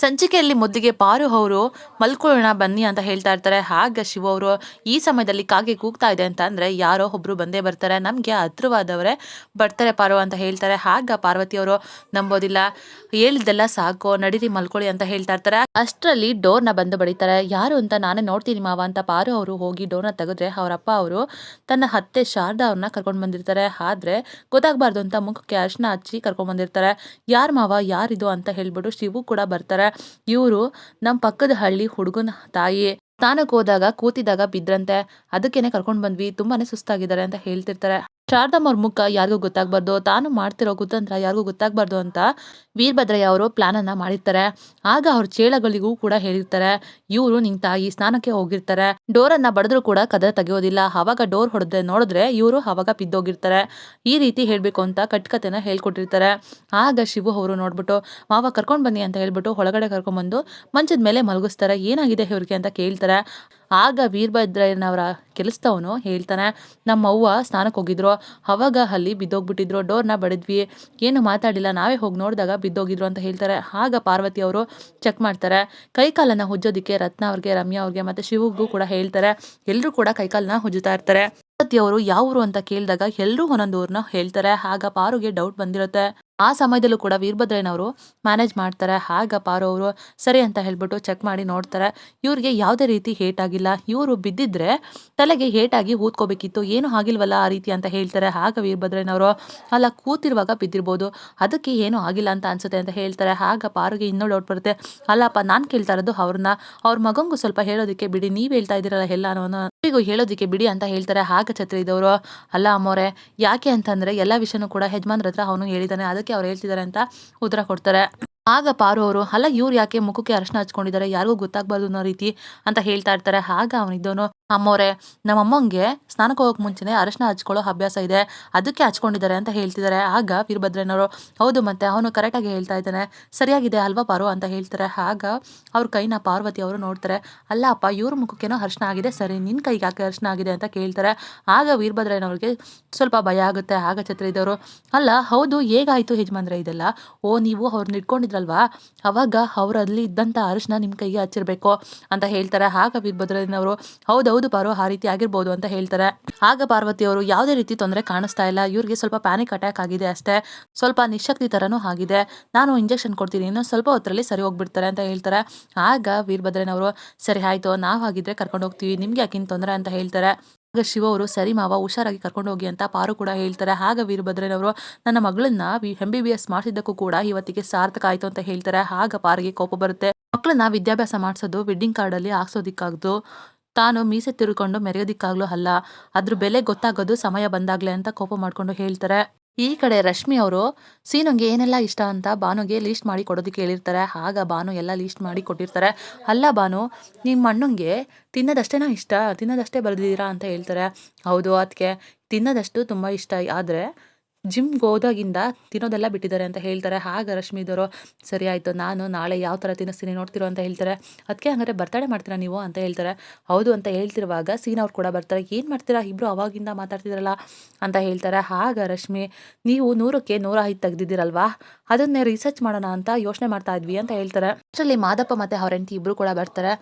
ಸಂಚಿಕೆಯಲ್ಲಿ ಮುದ್ದಿಗೆ ಪಾರು ಅವರು ಮಲ್ಕೊಳ್ಳೋಣ ಬನ್ನಿ ಅಂತ ಹೇಳ್ತಾ ಇರ್ತಾರೆ. ಹಾಗೆ ಶಿವ ಅವರು ಈ ಸಮಯದಲ್ಲಿ ಕಾಗೆ ಕೂಗ್ತಾ ಇದೆ ಅಂತ ಅಂದರೆ ಯಾರೋ ಒಬ್ಬರು ಬಂದೇ ಬರ್ತಾರೆ. ನಮಗೆ ಹತ್ರವಾದವರೇ ಬರ್ತಾರೆ ಪಾರು ಅಂತ ಹೇಳ್ತಾರೆ. ಹಾಗ ಪಾರ್ವತಿ ಅವರು ನಂಬೋದಿಲ್ಲ. ಹೇಳಿದ್ದೆಲ್ಲ ಸಾಕು, ನಡೀರಿ ಮಲ್ಕೊಳ್ಳಿ ಅಂತ ಹೇಳ್ತಾ ಇರ್ತಾರೆ. ಅಷ್ಟರಲ್ಲಿ ಡೋರ್ನ ಬಂದು ಬಡಿತಾರೆ. ಯಾರು ಅಂತ ನಾನೇ ನೋಡ್ತೀನಿ ಮಾವ ಅಂತ ಪಾರು ಅವರು ಹೋಗಿ ಡೋರ್ನ ತೆಗೆದ್ರೆ ಅವರಪ್ಪ ಅವರು ತನ್ನ ಹತ್ತೆ ಶಾರದಾ ಅವ್ರನ್ನ ಕರ್ಕೊಂಡು ಬಂದಿರ್ತಾರೆ. ಆದ್ರೆ ಗೊತ್ತಾಗಬಾರ್ದು ಅಂತ ಮುಖಕ್ಕೆ ಅರ್ಶನ ಹಚ್ಚಿ ಕರ್ಕೊಂಡು ಬಂದಿರ್ತಾರೆ. ಯಾರು ಮಾವ, ಯಾರಿದು ಅಂತ ಹೇಳ್ಬಿಟ್ಟು ಶಿವು ಕೂಡ ಬರ್ತಾರೆ. ಇವರು ನಮ್ಮ ಪಕ್ಕದ ಹಳ್ಳಿ ಹುಡುಗನ ತಾಯಿ ಸ್ನಾನಕ್ಕೆ ಹೋದಾಗ ಕೂತಿದಾಗ ಬಿದ್ರಂತೆ. ಅದಕ್ಕೇನೆ ಕರ್ಕೊಂಡು ಬಂದ್ವಿ. ತುಂಬಾನೇ ಸುಸ್ತಾಗಿದ್ದಾರೆ ಅಂತ ಹೇಳ್ತಿರ್ತಾರೆ. ಶಾರದಮ್ಮ ಅವ್ರ ಮುಖ ಯಾರಿಗೂ ಗೊತ್ತಾಗಬಾರ್ದು. ತಾನು ಮಾಡ್ತಿರೋ ಕುತಂತ್ರ ಯಾರಿಗೂ ಗೊತ್ತಾಗಬಾರ್ದು ಅಂತ ವೀರಭದ್ರಯ್ಯ ಅವರು ಪ್ಲಾನ್ ಅನ್ನ ಮಾಡಿರ್ತಾರೆ. ಆಗ ಅವ್ರ ಚೇಳಗಳಿಗೂ ಕೂಡ ಹೇಳಿರ್ತಾರೆ. ಇವರು ನಿನ್ ತಾಯಿ ಸ್ನಾನಕ್ಕೆ ಹೋಗಿರ್ತಾರೆ. ಡೋರ್ ಅನ್ನ ಬಡದ್ರು ಕೂಡ ಕದ ತೆಗೆಯೋದಿಲ್ಲ. ಅವಾಗ ಡೋರ್ ಹೊಡೆದ್ರೆ ನೋಡಿದ್ರೆ ಇವರು ಅವಾಗ ಬಿದ್ದೋಗಿರ್ತಾರೆ ಈ ರೀತಿ ಹೇಳ್ಬೇಕು ಅಂತ ಕಟ್ಕತೆನ ಹೇಳ್ಕೊಟ್ಟಿರ್ತಾರೆ. ಆಗ ಶಿವು ಅವರು ನೋಡ್ಬಿಟ್ಟು, ಮಾವ ಕರ್ಕೊಂಡ್ ಬನ್ನಿ ಅಂತ ಹೇಳ್ಬಿಟ್ಟು ಒಳಗಡೆ ಕರ್ಕೊಂಡ್ಬಂದು ಮಂಚದ ಮೇಲೆ ಮಲಗಿಸ್ತಾರೆ. ಏನಾಗಿದೆ ಇವ್ರಿಗೆ ಅಂತ ಕೇಳ್ತಾರೆ. ಆಗ ವೀರಭದ್ರಯ್ಯನವರ ಕೆಲಸದವನು ಹೇಳ್ತಾನೆ, ನಮ್ಮ ಅವ್ವ ಸ್ನಾನಕ್ಕೆ ಹೋಗಿದ್ರು. ಅವಾಗ ಅಲ್ಲಿ ಬಿದ್ದೋಗ್ಬಿಟ್ಟಿದ್ರು. ಡೋರ್ನ ಬಡಿದ್ವಿ. ಏನು ಮಾತಾಡಿಲ್ಲ. ನಾವೇ ಹೋಗಿ ನೋಡಿದಾಗ ಬಿದ್ದೋಗಿದ್ರು ಅಂತ ಹೇಳ್ತಾರೆ. ಆಗ ಪಾರ್ವತಿ ಅವರು ಚೆಕ್ ಮಾಡ್ತಾರೆ. ಕೈಕಾಲನ್ನು ಹುಜ್ಜೋದಿಕ್ಕೆ ರತ್ನ ಅವ್ರಿಗೆ, ರಮ್ಯಾ ಅವ್ರಿಗೆ ಮತ್ತು ಶಿವಗೂ ಕೂಡ ಹೇಳ್ತಾರೆ. ಎಲ್ಲರೂ ಕೂಡ ಕೈಕಾಲನ್ನ ಉಜ್ಜುತ್ತಾ ಇರ್ತಾರೆ. ಪಾರ್ವತಿ ಅವರು ಯಾವ ಊರು ಅಂತ ಕೇಳಿದಾಗ ಎಲ್ಲರೂ ಒಂದೊಂದು ಊರನ್ನ ಹೇಳ್ತಾರೆ. ಆಗ ಪಾರುಗೆ ಡೌಟ್ ಬಂದಿರುತ್ತೆ. ಆ ಸಮಯದಲ್ಲೂ ಕೂಡ ವೀರಭದ್ರಯ್ಯನವರು ಮ್ಯಾನೇಜ್ ಮಾಡ್ತಾರೆ. ಆಗ ಪಾರು ಅವರು ಸರಿ ಅಂತ ಹೇಳ್ಬಿಟ್ಟು ಚೆಕ್ ಮಾಡಿ ನೋಡ್ತಾರೆ. ಇವ್ರಿಗೆ ಯಾವುದೇ ರೀತಿ ಹೇಟ್ ಆಗಿಲ್ಲ. ಇವರು ಬಿದ್ದಿದ್ರೆ ತಲೆಗೆ ಹೇಟಾಗಿ ಊದ್ಕೋಬೇಕಿತ್ತು. ಏನು ಆಗಿಲ್ವಲ್ಲ ಆ ರೀತಿ ಅಂತ ಹೇಳ್ತಾರೆ. ಆಗ ವೀರಭದ್ರಯ್ಯನವರು ಅಲ್ಲ, ಕೂತಿರುವಾಗ ಬಿದ್ದಿರ್ಬೋದು. ಅದಕ್ಕೆ ಏನೂ ಆಗಿಲ್ಲ ಅಂತ ಅನ್ಸುತ್ತೆ ಅಂತ ಹೇಳ್ತಾರೆ. ಆಗ ಪಾರುಗೆ ಇನ್ನೂ ಡೌಟ್ ಬರುತ್ತೆ. ಅಲ್ಲಪ್ಪ, ನಾನು ಕೇಳ್ತಾ ಇರೋದು ಅವ್ರನ್ನ. ಅವ್ರ ಮಗಂಗೂ ಸ್ವಲ್ಪ ಹೇಳೋದಕ್ಕೆ ಬಿಡಿ. ನೀವು ಹೇಳ್ತಾ ಇದ್ದೀರಲ್ಲ ಎಲ್ಲ ಅವರಿಗೂ ಹೇಳೋದಕ್ಕೆ ಬಿಡಿ ಅಂತ ಹೇಳ್ತಾರೆ ಆಗ ಛತ್ರಿ ಇದ್ದವರು. ಅಲ್ಲ, ಅಮ್ಮೋರೆ, ಯಾಕೆ ಅಂತಂದ್ರೆ ಎಲ್ಲ ವಿಷಯನೂ ಕೂಡ ಯಜಮಾನ್ರ ಹತ್ರ ಅವನು ಹೇಳಿದ್ದಾನೆ ಅದಕ್ಕೆ ಅವ್ರು ಹೇಳ್ತಿದ್ದಾರೆ ಅಂತ ಉತ್ತರ ಕೊಡ್ತಾರೆ. ಆಗ ಪಾರು ಅವರು, ಅಲ್ಲ, ಇವ್ರು ಯಾಕೆ ಮುಖಕ್ಕೆ ಅರಶಿನ ಹಚ್ಕೊಂಡಿದ್ದಾರೆ? ಯಾರಿಗೂ ಗೊತ್ತಾಗಬಾರ್ದು ಅನ್ನೋ ರೀತಿ ಅಂತ ಹೇಳ್ತಾ ಇರ್ತಾರೆ. ಆಗ ಅವನಿದ್ದವನು, ಅಮ್ಮೋರೆ ನಮ್ಮ ಅಮ್ಮಂಗೆ ಸ್ನಾನಕ್ಕೆ ಹೋಗೋಕೆ ಮುಂಚೆನೆ ಅರಶಿನ ಹಚ್ಕೊಳ್ಳೋ ಅಭ್ಯಾಸ ಇದೆ. ಅದಕ್ಕೆ ಹಚ್ಕೊಂಡಿದ್ದಾರೆ ಅಂತ ಹೇಳ್ತಿದ್ದಾರೆ. ಆಗ ವೀರಭದ್ರನವರು, ಹೌದು ಮತ್ತೆ ಅವನು ಕರೆಕ್ಟಾಗಿ ಹೇಳ್ತಾ ಇದ್ದಾನೆ. ಸರಿಯಾಗಿದೆ ಅಲ್ವಾ ಪಾರು? ಅಂತ ಹೇಳ್ತಾರೆ. ಆಗ ಅವ್ರ ಕೈನ ಪಾರ್ವತಿ ಅವರು ನೋಡ್ತಾರೆ. ಅಲ್ಲ ಅಪ್ಪ, ಇವ್ರ ಮುಖಕ್ಕೇನೋ ಅರ್ಶನ ಆಗಿದೆ. ಸರಿ ನಿನ್ನ ಕೈಗೆ ಯಾಕೆ ಅರ್ಶನ ಆಗಿದೆ? ಅಂತ ಕೇಳ್ತಾರೆ. ಆಗ ವೀರಭದ್ರನವ್ರಿಗೆ ಸ್ವಲ್ಪ ಭಯ ಆಗುತ್ತೆ. ಆಗ ಛತ್ರ ಇದ್ದವರು ಅಲ್ಲ, ಹೌದು, ಹೇಗಾಯಿತು ಯಜಮಾನ್ರೆ ಇದೆಲ್ಲ? ಓ, ನೀವು ಅವ್ರನ್ನ ಇಟ್ಕೊಂಡಿದ್ರಲ್ವಾ ಅವಾಗ ಅವರಲ್ಲಿ ಇದ್ದಂಥ ಅರಿಶಿನ ನಿಮ್ಮ ಕೈಗೆ ಹಚ್ಚಿರ್ಬೇಕು ಅಂತ ಹೇಳ್ತಾರೆ. ಆಗ ವೀರಭದ್ರನವರು ಹೌದು ಹೌದು ಪಾರು ಆ ರೀತಿ ಆಗಿರ್ಬೋದು ಅಂತ ಹೇಳ್ತಾರೆ. ಆಗ ಪಾರ್ವತಿ ಅವರು ಯಾವುದೇ ರೀತಿ ತೊಂದರೆ ಕಾಣಿಸ್ತಾ ಇಲ್ಲ. ಇವ್ರಿಗೆ ಸ್ವಲ್ಪ ಪ್ಯಾನಿಕ್ ಅಟ್ಯಾಕ್ ಆಗಿದೆ ಅಷ್ಟೇ. ಸ್ವಲ್ಪ ನಿಶಕ್ತಿ ತರನೂ ಆಗಿದೆ. ನಾನು ಇಂಜೆಕ್ಷನ್ ಕೊಡ್ತೀನಿ. ಇನ್ನೂ ಸ್ವಲ್ಪ ಹೊತ್ತರಲ್ಲಿ ಸರಿ ಹೋಗ್ಬಿಡ್ತಾರೆ ಅಂತ ಹೇಳ್ತಾರೆ. ಆಗ ವೀರಭದ್ರನವರು, ಸರಿ, ಆಯಿತು. ನಾವು ಹಾಗಿದ್ರೆ ಕರ್ಕೊಂಡು ಹೋಗ್ತೀವಿ ನಿಮ್ಗೆ ಯಾಕಿನ ತೊಂದರೆ? ಅಂತ ಹೇಳ್ತಾರೆ. ಆಗ ಶಿವ ಅವರು, ಸರಿ ಮಾವ, ಹುಷಾರಾಗಿ ಕರ್ಕೊಂಡು ಹೋಗಿ ಅಂತ ಪಾರು ಕೂಡ ಹೇಳ್ತಾರೆ. ಹಾಗೆ ವೀರಭದ್ರನವರು, ನನ್ನ ಮಗಳನ್ನ ಎಂ ಬಿ ಬಿ ಎಸ್ ಮಾಡಿಸಿದ್ದಕ್ಕೂ ಕೂಡ ಇವತ್ತಿಗೆ ಸಾರ್ಥಕ ಆಯ್ತು ಅಂತ ಹೇಳ್ತಾರೆ. ಆಗ ಪಾರಿಗೆ ಕೋಪ ಬರುತ್ತೆ. ಮಕ್ಕಳನ್ನ ವಿದ್ಯಾಭ್ಯಾಸ ಮಾಡಿಸೋದು ವೆಡ್ಡಿಂಗ್ ಕಾರ್ಡಲ್ಲಿ ಹಾಕ್ಸೋದಿಕ್ಕಾಗ್ದು. ತಾನು ಮೀಸೆ ತಿರುಕೊಂಡು ಮೆರೆಯೋದಿಕ್ಕಾಗ್ಲೂ ಅಲ್ಲ. ಅದ್ರ ಬೆಲೆ ಗೊತ್ತಾಗೋದು, ಸಮಯ ಬಂದಾಗ್ಲೇ ಅಂತ ಕೋಪ ಮಾಡ್ಕೊಂಡು ಹೇಳ್ತಾರೆ. ಈ ಕಡೆ ರಶ್ಮಿ ಅವರು ಸೀನುಗೆ ಏನೆಲ್ಲ ಇಷ್ಟ ಅಂತ ಬಾನುಗೆ ಲೀಸ್ಟ್ ಮಾಡಿ ಕೊಡೋದಕ್ಕೆ ಹೇಳಿರ್ತಾರೆ ಆಗ ಬಾನು ಎಲ್ಲ ಲೀಸ್ಟ್ ಮಾಡಿ ಕೊಟ್ಟಿರ್ತಾರೆ. ಅಲ್ಲ ಬಾನು ನಿಮ್ಮ ಅಣ್ಣಂಗೆ ತಿನ್ನೋದಷ್ಟೇನೋ ಇಷ್ಟ? ತಿನ್ನೋದಷ್ಟೇ ಬರೆದಿದ್ದೀರಾ? ಅಂತ ಹೇಳ್ತಾರೆ. ಹೌದು ಅದಕ್ಕೆ ತಿನ್ನೋದಷ್ಟು ತುಂಬ ಇಷ್ಟ. ಆದರೆ ಜಿಮ್ಗೆ ಹೋದಾಗಿಂದ ತಿನ್ನೋದೆಲ್ಲ ಬಿಟ್ಟಿದ್ದಾರೆ ಅಂತ ಹೇಳ್ತಾರೆ. ಆಗ ರಶ್ಮಿದವರು ಸರಿ ಆಯಿತು, ನಾನು ನಾಳೆ ಯಾವ ಥರ ತಿನ್ನಿಸ್ತೀನಿ, ನೋಡ್ತಿರೋ ಅಂತ ಹೇಳ್ತಾರೆ. ಅದಕ್ಕೆ ಹಂಗಾರೆ ಬರ್ತಡೇ ಮಾಡ್ತೀರಾ ನೀವು ಅಂತ ಹೇಳ್ತಾರೆ. ಹೌದು ಅಂತ ಹೇಳ್ತಿರುವಾಗ ಸೀನ್ ಅವ್ರು ಕೂಡ ಬರ್ತಾರೆ. ಏನು ಮಾಡ್ತೀರಾ? ಇಬ್ಬರು ಅವಾಗಿಂದ ಮಾತಾಡ್ತಿದ್ರಲ್ಲ ಅಂತ ಹೇಳ್ತಾರೆ. ಆಗ ರಶ್ಮಿ, ನೀವು ನೂರಕ್ಕೆ ನೂರ ಐದು ತೆಗ್ದಿದ್ದೀರಲ್ವಾ? ಅದನ್ನೇ ರಿಸರ್ಚ್ ಮಾಡೋಣ ಅಂತ ಯೋಚನೆ ಮಾಡ್ತಾ ಇದ್ವಿ ಅಂತ ಹೇಳ್ತಾರೆ. ಅಷ್ಟರಲ್ಲಿ ಮಾದಪ್ಪ ಮತ್ತು ಅವ್ರ ಹೆಂಡತಿ ಇಬ್ಬರು ಕೂಡ ಬರ್ತಾರೆ.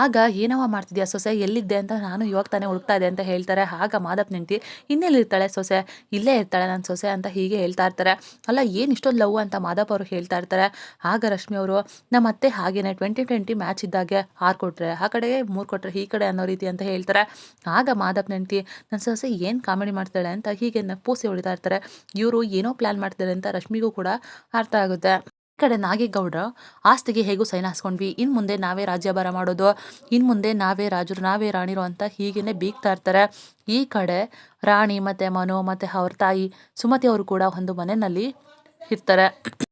ಆಗ ಏನವ ಮಾಡ್ತಿದ್ಯಾ ಸೊಸೆ? ಎಲ್ಲಿದ್ದೆ ಅಂತ ನಾನು ಇವಾಗ ತಾನೇ ಹುಡುಕ್ತಾ ಇದೆ ಅಂತ ಹೇಳ್ತಾರೆ. ಆಗ ಮಾದಪ್ಪ ನೆಂಟಿ ಇನ್ನೆಲ್ಲಿರ್ತಾಳೆ ಸೊಸೆ? ಇಲ್ಲೇ ಇರ್ತಾಳೆ ನನ್ನ ಸೊಸೆ. ಅಂತ ಹೀಗೆ ಹೇಳ್ತಾ ಇರ್ತಾರೆ. ಅಲ್ಲ, ಏನು ಇಷ್ಟೊಂದು ಲವ್ ಅಂತ ಮಾದಪ್ಪ ಅವರು ಹೇಳ್ತಾ ಇರ್ತಾರೆ. ಆಗ ರಶ್ಮಿ ಅವರು ನಮ್ಮ ಅತ್ತೆ ಹಾಗೇನೆ ಟ್ವೆಂಟಿ ಟ್ವೆಂಟಿ ಮ್ಯಾಚ್ ಇದ್ದಾಗೆ, ಆರು ಕೊಟ್ಟರೆ ಆ ಕಡೆಗೆ ಮೂರು ಕೊಟ್ಟರೆ ಈ ಕಡೆ ಅನ್ನೋ ರೀತಿ ಅಂತ ಹೇಳ್ತಾರೆ. ಆಗ ಮಾದಪ್ಪ ನೆಂಟಿ ನನ್ನ ಸೊಸೆ ಏನು ಕಾಮಿಡಿ ಮಾಡ್ತಾಳೆ ಅಂತ ಹೀಗೆ ಪೂಸಿ ಹೊಡಿತಾ ಇರ್ತಾರೆ. ಇವರು ಏನೋ ಪ್ಲ್ಯಾನ್ ಮಾಡ್ತಾರೆ ಅಂತ ರಶ್ಮಿಗೂ ಕೂಡ ಅರ್ಥ ಆಗುತ್ತೆ. ಕಡೆ ನಾಗೇಗೌಡ ಆಸ್ತಿಗೆ ಹೇಗೂ ಸೈನ್ ಹಾಸ್ಕೊಂಡ್ವಿ. ಇನ್ನು ಮುಂದೆ ನಾವೇ ರಾಜ್ಯಭಾರ ಮಾಡೋದು. ಇನ್ನು ಮುಂದೆ ನಾವೇ ರಾಜರು, ನಾವೇ ರಾಣಿರು ಅಂತ ಹೀಗೇನೆ ಬೀಗ್ತಾ ಇರ್ತಾರೆ. ಈ ಕಡೆ ರಾಣಿ ಮತ್ತೆ ಮನು ಮತ್ತೆ ಅವ್ರ ತಾಯಿ ಸುಮತಿ ಅವರು ಕೂಡ ಒಂದು ಮನೆಯಲ್ಲಿ ಇರ್ತಾರೆ.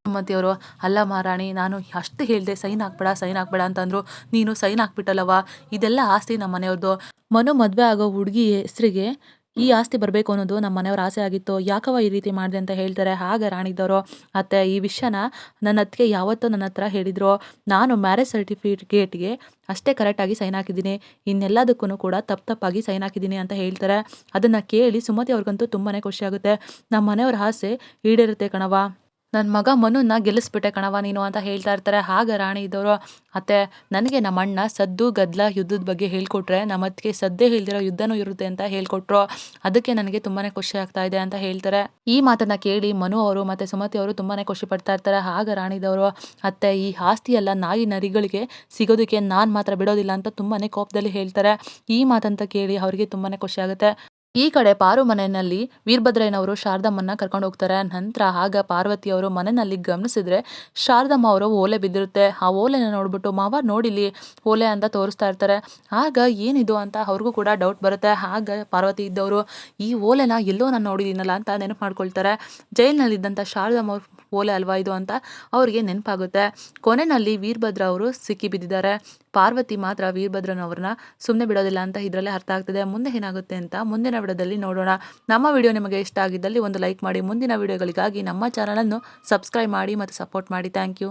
ಸುಮತಿ ಅವರು ಅಲ್ಲ ಮಹಾರಾಣಿ ನಾನು ಅಷ್ಟು ಹೇಳಿದೆ ಸೈನ್ ಹಾಕ್ಬೇಡ ಸೈನ್ ಹಾಕ್ಬೇಡ ಅಂತಂದ್ರು, ನೀನು ಸೈನ್ ಹಾಕ್ಬಿಟ್ಟಲ್ಲವ ಇದೆಲ್ಲ ಆಸ್ತಿ ನಮ್ಮ ಮನೆಯವ್ರದ್ದು ಮನು ಮದುವೆ ಆಗೋ ಹುಡುಗಿ ಹೆಸರಿಗೆ ಈ ಆಸ್ತಿ ಬರಬೇಕು ಅನ್ನೋದು ನಮ್ಮ ಮನೆಯವ್ರ ಆಸೆ ಆಗಿತ್ತು. ಯಾಕವ ಈ ರೀತಿ ಮಾಡಿದೆ ಅಂತ ಹೇಳ್ತಾರೆ? ಹಾಗೆ ರಾಣಿದವರು ಅತ್ತೆ, ಈ ವಿಷಯನ ನನ್ನ ಅತ್ತಿಗೆ ಯಾವತ್ತೂ ನನ್ನ ಹತ್ರ ಹೇಳಿದ್ರು. ನಾನು ಮ್ಯಾರೇಜ್ ಸರ್ಟಿಫಿಕೇಟ್ಗೆ ಅಷ್ಟೇ ಕರೆಕ್ಟಾಗಿ ಸೈನ್ ಹಾಕಿದ್ದೀನಿ. ಇನ್ನೆಲ್ಲದಕ್ಕೂ ಕೂಡ ತಪ್ಪು ತಪ್ಪಾಗಿ ಸೈನ್ ಹಾಕಿದ್ದೀನಿ ಅಂತ ಹೇಳ್ತಾರೆ. ಅದನ್ನು ಕೇಳಿ ಸುಮತಿ ಅವ್ರಿಗಂತೂ ತುಂಬಾ ಖುಷಿಯಾಗುತ್ತೆ ನಮ್ಮ ಮನೆಯವ್ರ ಆಸೆ ಈಡೇರುತ್ತೆ ಕಣವ ನನ್ನ ಮಗ ಮನುನ ಗೆಲ್ಲಿಸ್ಬಿಟ್ಟೆ ಕಣವ ನೀನು ಅಂತ ಹೇಳ್ತಾ ಇರ್ತಾರೆ. ಆಗ ರಾಣಿ ಇದ್ದವರು, ಅತ್ತೆ, ನನಗೆ ನಮ್ಮ ಅಣ್ಣ ಸದ್ದು ಗದ್ದಲ ಯುದ್ಧದ ಬಗ್ಗೆ ಹೇಳ್ಕೊಟ್ರೆ, ನಮ್ಮ ಅತ್ತಿಗೆ ಸದ್ದೇ ಹೇಳ್ದಿರೋ ಯುದ್ಧನೂ ಇರುತ್ತೆ ಅಂತ ಹೇಳ್ಕೊಟ್ರು. ಅದಕ್ಕೆ ನನಗೆ ತುಂಬಾ ಖುಷಿ ಆಗ್ತಾ ಇದೆ ಅಂತ ಹೇಳ್ತಾರೆ. ಈ ಮಾತನ್ನ ಕೇಳಿ ಮನು ಅವರು ಮತ್ತೆ ಸುಮತಿ ಅವರು ತುಂಬಾನೇ ಖುಷಿ ಪಡ್ತಾ ಇರ್ತಾರೆ. ಆಗ ರಾಣಿದವರು ಅತ್ತೆ, ಈ ಆಸ್ತಿ ಎಲ್ಲ ನಾಯಿ ನರಿಗಳಿಗೆ ಸಿಗೋದಕ್ಕೆ ನಾನು ಮಾತ್ರ ಬಿಡೋದಿಲ್ಲ ಅಂತ ತುಂಬಾನೇ ಕೋಪದಲ್ಲಿ ಹೇಳ್ತಾರೆ. ಈ ಮಾತಂತ ಕೇಳಿ ಅವರಿಗೆ ತುಂಬಾನೇ ಖುಷಿ ಆಗುತ್ತೆ. ಈ ಕಡೆ ಪಾರು ಮನೆಯಲ್ಲಿ ವೀರಭದ್ರಯ್ಯನವರು ಶಾರದಮ್ಮನ್ನ ಕರ್ಕೊಂಡು ಹೋಗ್ತಾರೆ. ನಂತರ ಆಗ ಪಾರ್ವತಿಯವರು ಮನೆಯಲ್ಲಿ ಗಮನಿಸಿದ್ರೆ ಶಾರದಮ್ಮ ಅವರು ಓಲೆ ಬಿದ್ದಿರುತ್ತೆ. ಆ ಓಲೆನ ನೋಡ್ಬಿಟ್ಟು, ಮಾವ ನೋಡಿಲಿ ಓಲೆ ಅಂತ ತೋರಿಸ್ತಾ ಇರ್ತಾರೆ. ಆಗ ಏನಿದು ಅಂತ ಅವ್ರಿಗೂ ಕೂಡ ಡೌಟ್ ಬರುತ್ತೆ. ಆಗ ಪಾರ್ವತಿ ಇದ್ದವರು, ಈ ಓಲೆನ ಎಲ್ಲೋ ನಾನು ನೋಡಿದ್ದೀನಲ್ಲ ಅಂತ ನೆನಪು ಮಾಡ್ಕೊಳ್ತಾರೆ. ಜೈಲಿನಲ್ಲಿದ್ದಂಥ ಶಾರದಮ್ಮ ಅವ್ರ ಓಲೆ ಅಲ್ವಾ ಇದು? ಅಂತ ಅವ್ರಿಗೆ ನೆನಪಾಗುತ್ತೆ. ಕೊನೆಯಲ್ಲಿ ವೀರಭದ್ರ ಅವರು ಸಿಕ್ಕಿ ಬಿದ್ದಿದ್ದಾರೆ. ಪಾರ್ವತಿ ಮಾತ್ರ ವೀರಭದ್ರನವ್ರನ್ನ ಸುಮ್ಮನೆ ಬಿಡೋದಿಲ್ಲ ಅಂತ ಇದರಲ್ಲೇ ಅರ್ಥ ಆಗ್ತಿದೆ. ಮುಂದೆ ಏನಾಗುತ್ತೆ ಅಂತ ಮುಂದಿನ ವಿಡಿಯೋದಲ್ಲಿ ನೋಡೋಣ. ನಮ್ಮ ವಿಡಿಯೋ ನಿಮಗೆ ಇಷ್ಟ ಆಗಿದ್ದಲ್ಲಿ ಒಂದು ಲೈಕ್ ಮಾಡಿ. ಮುಂದಿನ ವಿಡಿಯೋಗಳಿಗಾಗಿ ನಮ್ಮ ಚಾನಲನ್ನು ಸಬ್ಸ್ಕ್ರೈಬ್ ಮಾಡಿ ಮತ್ತು ಸಪೋರ್ಟ್ ಮಾಡಿ. Thank you.